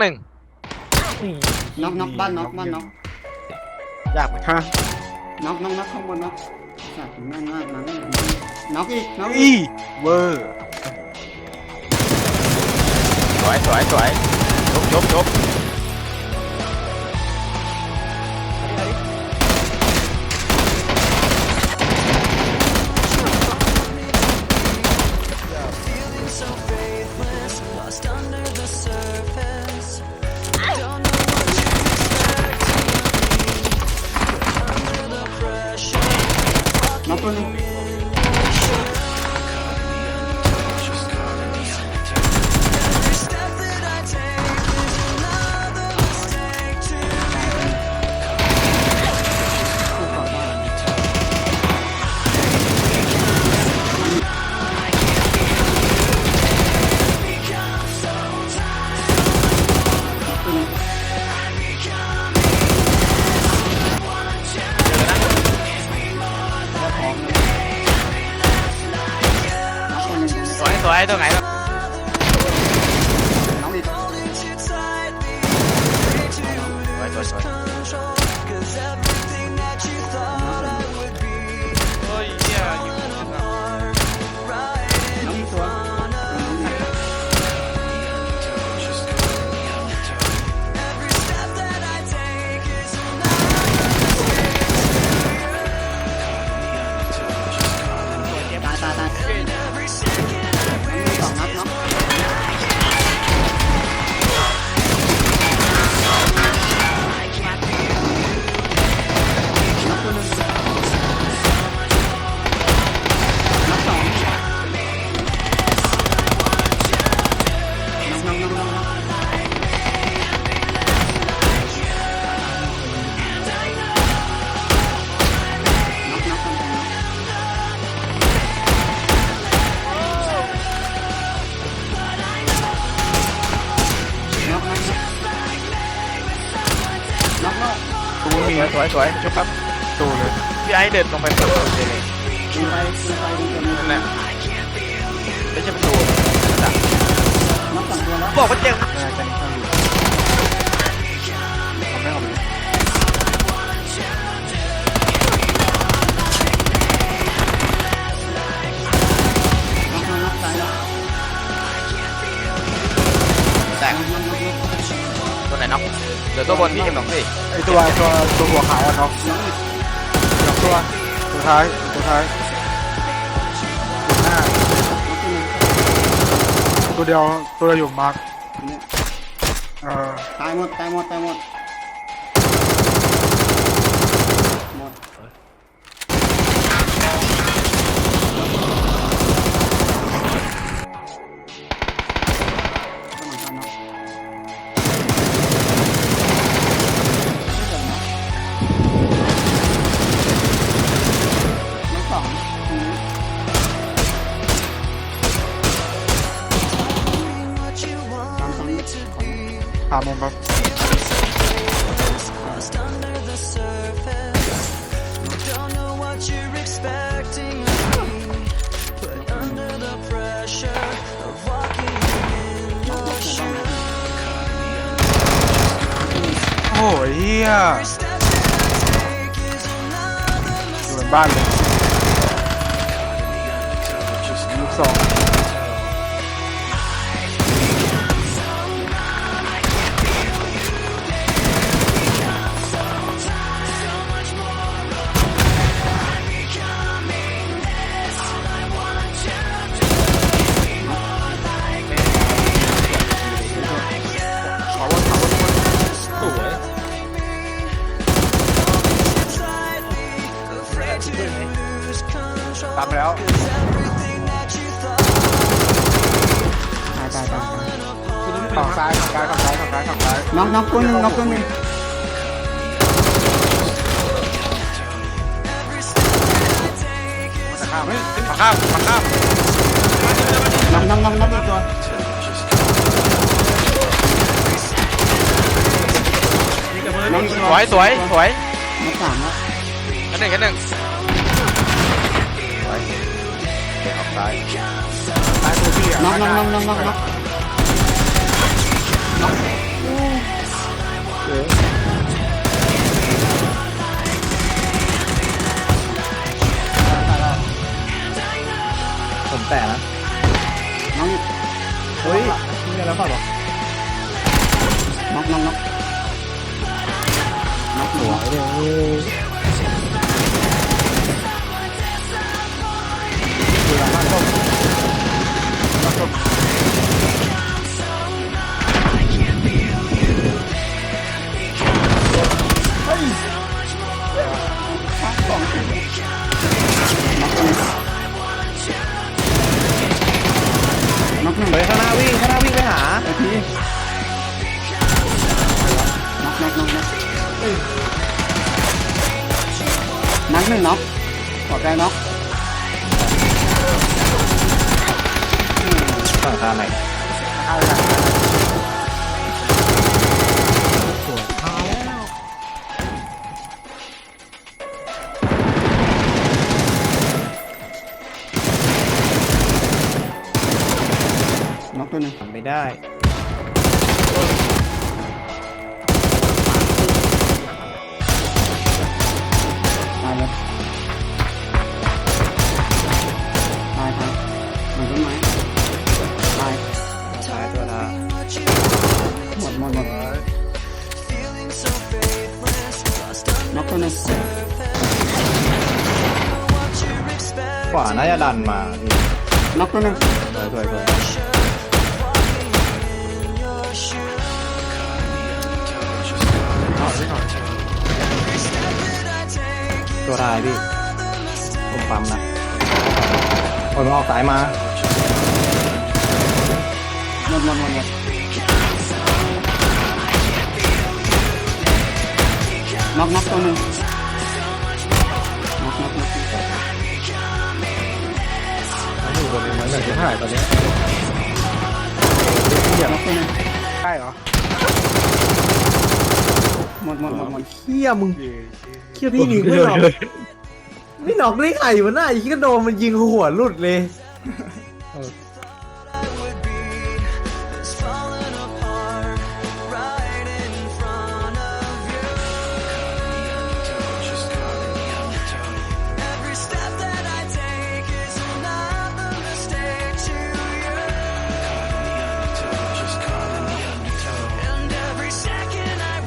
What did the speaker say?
หนึ่งน็อกน็อกบ้านน็อกบ้านน็อกยากไหมฮะน็อกน็อกน็อกข้างบนน็อกสัตว์แม่นมากนะน็อกอีกน็อกอีอีกเวอร์สวยสวยสวยจบจบจบ Thank you. 来都来 สวยสวยสวยจบครับตูเลยพี่ไอ้เดินลงไปเปิดประตูเลยมีไฟมีไฟดีกันนั่นแหละไม่ใช่ประตูน็อกสองตัวแล้วบอกว่าเจ็บน่าจะนี่ข้าง เดี๋ยวตัวบนพี่เอ็มสองสี่ไอตัวตัวตัวหัวขาวอะเนาะน็อกอีกสองตัวตัวท้ายตัวท้ายตัวหน้าน็อกตัวหนึงตัวเดียวตัวเดียวอยู่มาร์คเนี่ยเออตายหมดตายหมดตายหมด หามุมครับโอ้ยเฮียอยู่บนบ้านเลยลูกสอง ตามไปแล้ว ตายตายตายตายฝั่งซ้ายฝั่งซ้ายฝั่งซ้ายฝั่งซ้ายฝั่งซ้ายน็อกน็อกตัวหนึ่งน็อกตัวหนึ่งจะข้ามเฮ้ยมาข้ามมาข้ามน็อกน็อกน็อกน็อกอีกตัวน็อกอีกสตัววยสวยสวยน็อกสามแล้ว กันหนึ่งกันหนึ่ง ตาอ่น้องน้องน้องน้องน้องน้องผมแต่นะน้องเฮ้ยมีอะไรแาหรอน้องน้องน้องน้องหัวเลย น็อกหนึ่งน็อกขอใจน็อกฝั่งทางไหนเข้าเลยนะน็อกตัวหนึ่งทำไม่ได้ ขวาน่าจะดันมาพี่น็อกตัวหนึ่งสวยสวยสวยตัวท้ายพี่ผมปั๊มนะโอ้ยมันออกสายมา หมดหมดหมดหมดน็อกน็อกตัวหนึ่ง อยู่บนนี้มันเหลือเท่าไหร่ตอนเนี้ยน็อกตัวหนึ่งใช่เหรอหมดหมดหมดหมดเฮียมึงเฮียพี่หนีไม่หนอกไม่หนอกได้ไงวะน่าไอ้ขี้กระโดนมันยิงหัวหลุดเลย เออ